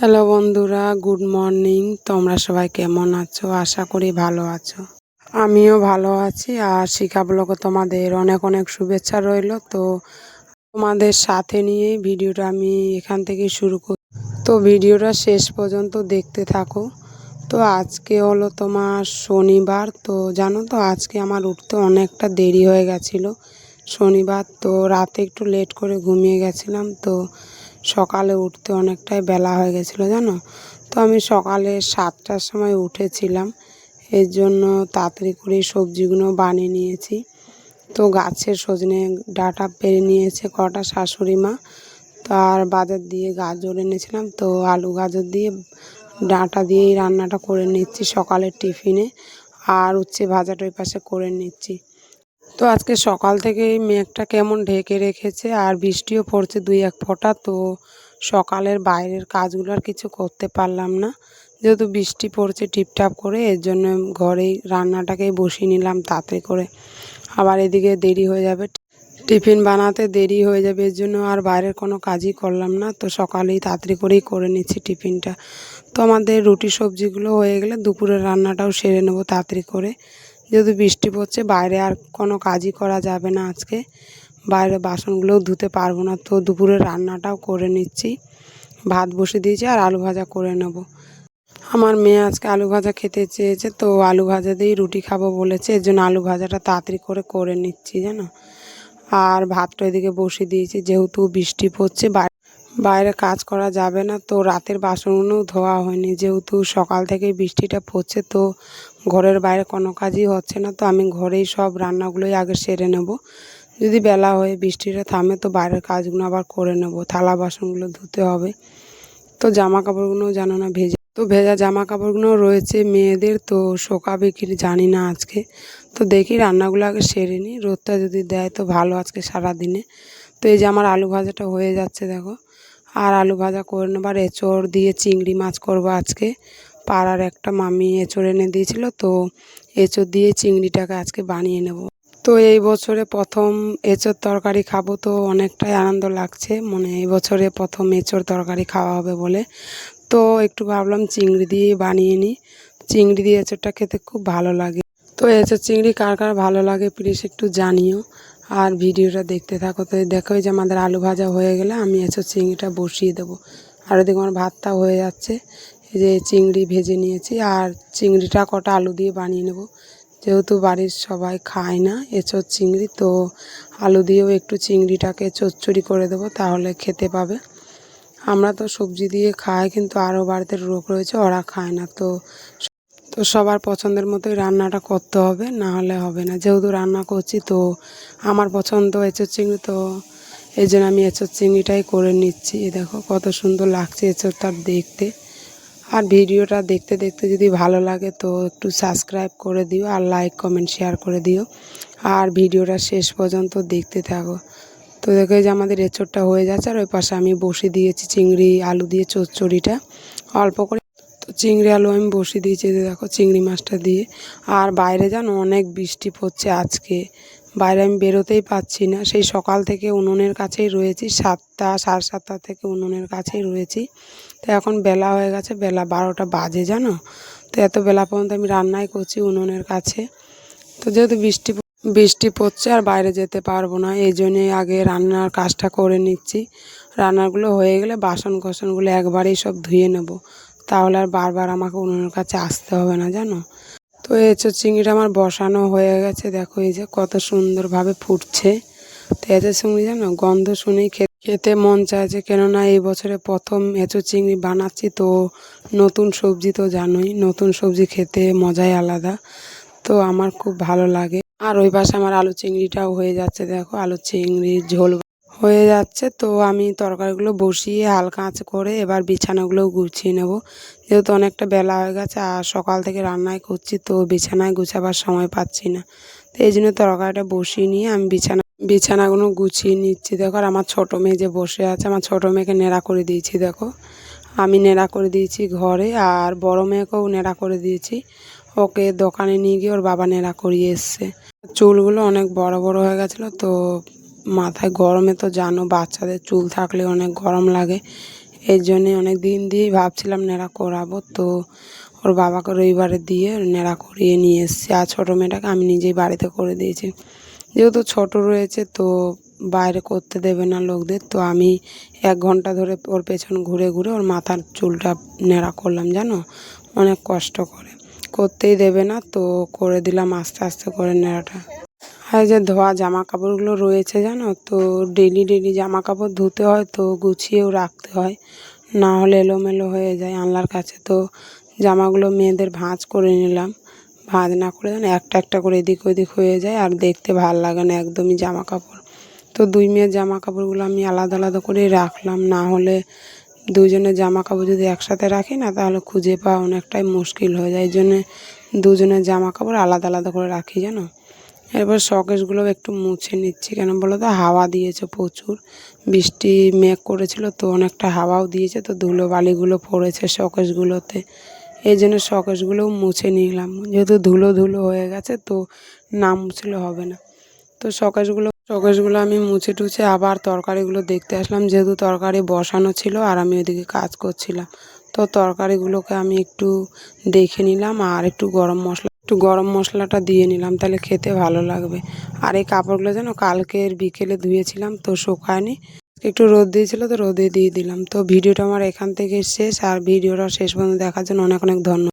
Hello বন্ধুরা, good morning. তোমরা সবাই কেমন আছো? আশা করি ভালো আছো। আমিও ভালো আছি আর শিখা ব্লগে তোমাদের অনেক অনেক শুভেচ্ছা রইল। তো তোমাদের সাথে নিয়েই ভিডিওটা আমি এখান থেকে শুরু করি। তো ভিডিওটা শেষ পর্যন্ত দেখতে থাকো। তো আজকে হলো তোমার শনিবার। তো জানো তো, আজকে আমার উঠতে অনেকটা দেরি হয়ে গেছিল শনিবার। তো রাতে একটু লেট করে ঘুমিয়ে গেছিলাম। তো সকালে উঠতে অনেকটাই বেলা হয়ে গেছিল জানো? তো আমি সকালে সাতটার সময় উঠেছিলাম। এর জন্য তাড়াতাড়ি করে সবজিগুলো বানিয়ে নিয়েছি। তো গাছের সজনে ডাটা পেরে নিয়েছে কটা শাশুড়ি মা। আর বাজার দিয়ে গাজর এনেছিলাম। তো আলু গাজর দিয়ে ডাঁটা দিয়েই রান্নাটা করে নিচ্ছি সকালের টিফিনে। আর উচ্ছে ভাজাটা ওই পাশে করে নিচ্ছি। তো আজকে সকাল থেকেই মেঘটা কেমন ঢেকে রেখেছে আর বৃষ্টিও পড়ছে দুই এক ফোঁটা, তো সকালের বাইরের কাজগুলো আর কিছু করতে পারলাম না। যেহেতু বৃষ্টি পড়ছে টিপটাপ করে, এর জন্য ঘরেই রান্নাটাকেই বসিয়ে নিলাম তাতে করে। আবার এদিকে দেরি হয়ে যাবে, টিফিন বানাতে দেরি হয়ে যাবে, এর জন্য আর বাইরের কোনো কাজই করলাম না। তো সকালেই তাড়াতাড়ি করেই করে নিচ্ছি টিফিনটা। তো আমাদের রুটি সবজিগুলো হয়ে গেলে দুপুরের রান্নাটাও সেরে নেব তাড়াতাড়ি করে। যেহেতু বৃষ্টি পড়ছে, বাইরে আর কোনো কাজই করা যাবে না আজকে। বাইরে বাসনগুলোও ধুতে পারব না, তো দুপুরে রান্নাটাও করে নিচ্ছি। ভাত বসে দিয়েছি আর আলু ভাজা করে নেব। আমার মেয়ে আজকে আলু ভাজা খেতে চেয়েছে, তো আলু ভাজা দিয়েই রুটি খাব বলেছে, এর জন্য আলু ভাজাটা তাড়াতাড়ি করে করে নিচ্ছি, জানো? আর ভাতটা এদিকে বসে দিয়েছি, যেহেতু বৃষ্টি পড়ছে বাইরে কাজ করা যাবে না। তো রাতের বাসনগুলোও ধোয়া হয়নি। যেহেতু সকাল থেকে বৃষ্টিটা পড়ছে, তো ঘরের বাইরে কোনো কাজই হচ্ছে না। তো আমি ঘরেই সব রান্নাগুলোই আগে সেরে নেব। যদি বেলা হয়ে বৃষ্টিটা থামে, তো বাইরের কাজগুলো আবার করে নেব। থালা বাসনগুলো ধুতে হবে। তো জামা কাপড়গুলোও জানো না ভেজে, তো ভেজা জামা কাপড়গুলো রয়েছে মেয়েদের, তো শোকাবে কি জানি না আজকে। তো দেখি রান্নাগুলো আগে সেরে নিই। রোদটা যদি দেয়, তো ভালো আজকে সারা দিনে তো এই যে আমার আলু ভাজাটা হয়ে যাচ্ছে, দেখো। আর আলু ভাজা করে নেবার এঁচড় দিয়ে চিংড়ি মাছ করব আজকে। পাড়ার একটা মামি এঁচড় এনে দিয়েছিল, তো এঁচড় দিয়ে চিংড়িটাকে আজকে বানিয়ে নেব। তো এই বছরে প্রথম এঁচড় তরকারি খাব তো অনেকটাই আনন্দ লাগছে। মানে এই বছরে প্রথম এঁচড় তরকারি খাওয়া হবে বলে। তো একটু ভাবলাম চিংড়ি দিয়ে বানিয়ে নিই। চিংড়ি দিয়ে এঁচড়টা খেতে খুব ভালো লাগে। তো এঁচড় চিংড়ি কার কার ভালো লাগে প্লিজ একটু জানিও। আর ভিডিওটা দেখতে থাকো। তো দেখো যে আমাদের আলু ভাজা হয়ে গেলে আমি এসব চিংড়িটা বসিয়ে দেবো। আর ওদিকে আমার ভাতটা হয়ে যাচ্ছে। যে চিংড়ি ভেজে নিয়েছি আর চিংড়িটা কটা আলু দিয়ে বানিয়ে নেব। যেহেতু বাড়ির সবাই খায় না এঁচোর চিংড়ি, তো আলু দিয়েও একটু চিংড়িটাকে চচ্চড়ি করে দেবো তাহলে খেতে পাবে। আমরা তো সবজি দিয়ে খাই, কিন্তু আরও বাড়িতে রোগ রয়েছে, ওরা খায় না। তো তো সবার পছন্দের মতোই রান্নাটা করতে হবে, না হলে হবে না। যেহেতু রান্না করছি তো আমার পছন্দ এঁচোর চিংড়ি, তো এই জন্য আমি এঁচোর চিংড়িটাই করে নিচ্ছি। দেখো কত সুন্দর লাগছে এঁচোরটা দেখতে। আর ভিডিওটা দেখতে দেখতে যদি ভালো লাগে তো একটু সাবস্ক্রাইব করে দিও আর লাইক, কমেন্ট, শেয়ার করে দিও। আর ভিডিওটা শেষ পর্যন্ত দেখতে থাকো। তো দেখো যে আমাদের এঁচোরটা হয়ে যাচ্ছে আর ওই পাশে আমি বসে দিয়েছি চিংড়ি, আলু দিয়ে চচ্চড়িটা। অল্প করে চিংড়ি আলু আমি বসিয়ে দিয়েছি দেখো চিংড়ি মাছটা দিয়ে। আর বাইরে জানো অনেক বৃষ্টি পড়ছে আজকে। বাইরে আমি বেরোতেই পাচ্ছি না। সেই সকাল থেকে উনুনের কাছেই রয়েছি, সাতটা, সাড়ে সাতটা থেকে উনুনের কাছেই রয়েছি। তো এখন বেলা হয়ে গেছে, বেলা বারোটা বাজে জানো? তো এত বেলা পর্যন্ত আমি রান্নাই করছি উনুনের কাছে। তো যেহেতু বৃষ্টি বৃষ্টি পড়ছে আর বাইরে যেতে পারব না, এই জন্যে আগে রান্নার কাজটা করে নিচ্ছি। রান্নাগুলো হয়ে গেলে বাসন কোসনগুলো একবারেই সব ধুয়ে নেব। তাহলে আর বারবার আমাকে উনুনের কাছে আসতে হবে না, জানো? তো এঁচোর চিংড়িটা আমার বসানো হয়ে গেছে, দেখো এই যে কত সুন্দরভাবে ফুটছে। তো এঁচোর চিংড়ি, জানো? গন্ধ শুনেই খেতে মন চাইছে কেননা এই বছরে প্রথম এঁচোর চিংড়ি বানাচ্ছি তো নতুন সবজি তো জানোই, নতুন সবজি খেতে মজাই আলাদা। তো আমার খুব ভালো লাগে। আর ওই পাশে আমার আলু চিংড়িটাও হয়ে যাচ্ছে, দেখো, আলু চিংড়ির ঝোল হয়ে যাচ্ছে, তো আমি তরকারিগুলো বসিয়ে হালকা আঁচ করে এবার বিছানাগুলোও গুছিয়ে নেব। যেহেতু অনেকটা বেলা হয়ে গেছে আর সকাল থেকে রান্নায় করছি, তো বিছানায় গুছাবার সময় পাচ্ছি না। তো এই জন্য তরকারিটা বসিয়ে নিয়ে আমি বিছানা, বিছানাগুলো গুছিয়ে নিচ্ছি। দেখো আর আমার ছোটো মেয়ে যে বসে আছে, আমার ছোটো মেয়েকে নেড়া করে দিয়েছি, দেখো। আমি নেড়া করে দিয়েছি ঘরে আর বড় মেয়েকেও নেড়া করে দিয়েছি। ওকে দোকানে নিয়ে গিয়ে ওর বাবা নেড়া করিয়ে এসছে। চুলগুলো অনেক বড় বড় হয়ে গেছিল, তো মাথায় গরমে তো জানো বাচ্চাদের চুল থাকলে অনেক গরম লাগে। এর জন্যে অনেক দিন দিয়েই ভাবছিলাম নেড়া করাবো। তো ওর বাবাকে রবিবারে দিয়ে নেড়া করিয়ে নিয়ে এসেছি। আর ছোটো মেয়েটাকে আমি নিজেই বাড়িতে করে দিয়েছি। যেহেতু ছোট রয়েছে তো বাইরে করতে দেবে না লোকদের। তো আমি এক ঘণ্টা ধরে ওর পেছন ঘুরে ঘুরে ওর মাথার চুলটা নেড়া করলাম জানো? অনেক কষ্ট করে। করতেই দেবে না তো করে দিলাম আস্তে আস্তে করে নেড়াটা। আর যে ধোয়া জামা কাপড়গুলো রয়েছে জানো? তো ডেলি ডেলি জামা কাপড় ধুতে হয়, তো গুছিয়েও রাখতে হয়। না হলে এলোমেলো হয়ে যায় আনলার কাছে। তো জামাগুলো মেয়েদের ভাঁজ করে নিলাম। ভাঁজ না করে একটা একটা করে এদিক ওদিক হয়ে যায় আর দেখতে ভালো লাগে না একদমই জামা কাপড় তো দুই মেয়ের জামা কাপড়গুলো আমি আলাদা আলাদা করে রাখলাম। না হলে দুজনের জামা কাপড় যদি একসাথে রাখি না, তাহলে খুঁজে পাওয়া অনেকটাই মুশকিল হয়ে যায়। এই জন্যে দুজনের জামা কাপড় আলাদা আলাদা করে রাখি জানো? এরপর শকেসগুলো একটু মুছে নিচ্ছি। কেন বলো তো? হাওয়া দিয়েছে প্রচুর। বৃষ্টি মেঘ করেছিল তো অনেকটা হাওয়াও দিয়েছে, তো ধুলো বালিগুলো পড়েছে শকেসগুলোতে এই জন্য শকেসগুলোও মুছে নিলাম। যেহেতু ধুলো ধুলো হয়ে গেছে তো না মুছলে হবে না। তো শকেসগুলো শকেসগুলো আমি মুছে টুছে আবার তরকারিগুলো দেখতে আসলাম। যেহেতু তরকারি বসানো ছিল আর আমি ওদিকে কাজ করছিলাম, তো তরকারিগুলোকে আমি একটু দেখে নিলাম আর একটু গরম মশলা একটু গরম মশলাটা দিয়ে নিলাম, তাহলে খেতে ভালো লাগবে। আর এই কাপড়গুলো যেন কালকের বিকেলে ধুয়েছিলাম, তো শুকায়নি। একটু রোদ দিয়েছিল, তো রোদে দিয়ে দিলাম। তো ভিডিওটা আমার এখান থেকে শেষ, আর ভিডিওটা শেষ পর্যন্ত দেখার জন্য অনেক অনেক ধন্যবাদ।